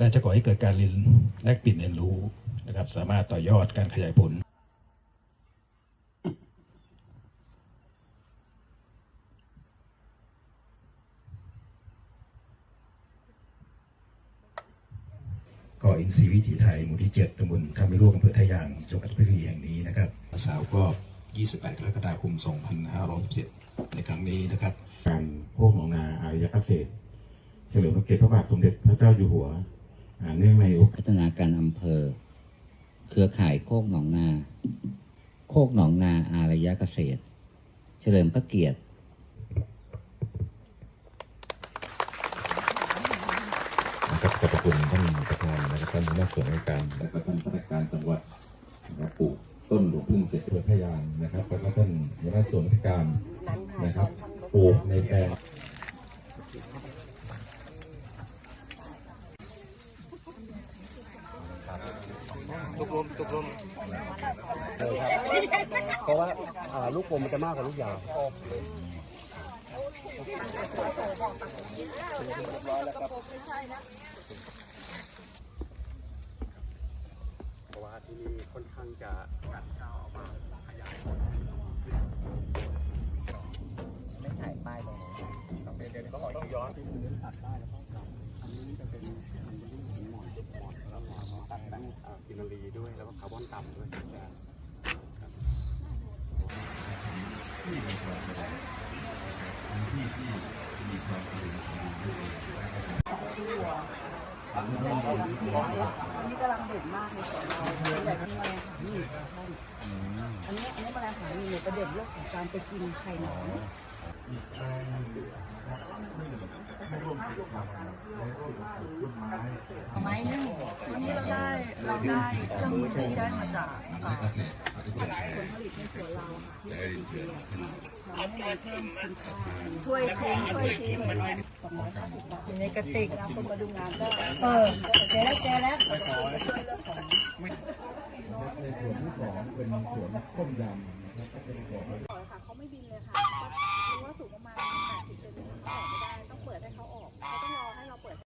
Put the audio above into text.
และจะก่อให้เกิดการเรียนแลกเปลี่ยนเรียนรู้นะครับ สามารถต่อยอดการขยายผลก่ออินทรีย์วิถีไทยหมู่ที่ 7ตำบลท่าไม่ร่วงอำเภอทายางจังหวัดพชรบุรีแห่งนี้นะครับสาวก็ 28 กรกฎาคม 2567ในครั้งนี้นะครับ การพวกหนองนาอารยเกษตรเฉลิมพระเกียรติพระบาทสมเด็จพระเจ้าอยู่หัว เนื่องในพัฒนาการอำเภอ เครือข่ายโคกหนองนา โคกหนองนาอารยะเกษตร เฉลิมพระเกียรตินะครับขอบคุณท่านประธานนะครับท่านหัวหน้าส่วนราชการและก็ท่านข้ราชการจังหวัดนะครับปลูกต้นหลวงพึ่งเสร็จเพื่อพยานนะครับแล้วก็ท่านหัวหน้าส่วนราชการนะครับปลูกในแปลง เพราะว่าอ่าลูกกลมมันจะมากกว่าลูกยาวเพราะว่าที่นี่ค่อนข้างจะกัดก้าวออกมาขยายไม่ถ่ายป้ายตรงนี้เดี๋ยวต้องต้องย้อนที่พื้นตัดได้แล้ว ด้วย แล้วก็คาร์บอนต่ำด้วยครับอันนี้กำลังเด่นมากในสวนเราใหญ่ที่แมลงหานี่อันนี้อันนี้แมลงหานี่เนี่ยประเด็นเรื่องของการไปกินไข่หนอน ไม้นึ่งทีนี้เราได้เราได้เครื่องมือที่ได้มาจากผลผลิตในสวนเราที่ดีเจทำให้มันเพิ่มคุณค่าช่วยชิมช่วยชิมสองร้อยห้าสิบบาทอยู่ในกระติกนะคนมาดูงานก็เออเจ๊แล้วเจ๊แล้วในส่วนที่สองเป็นส่วนต้มยำนะครับก็เป็นของ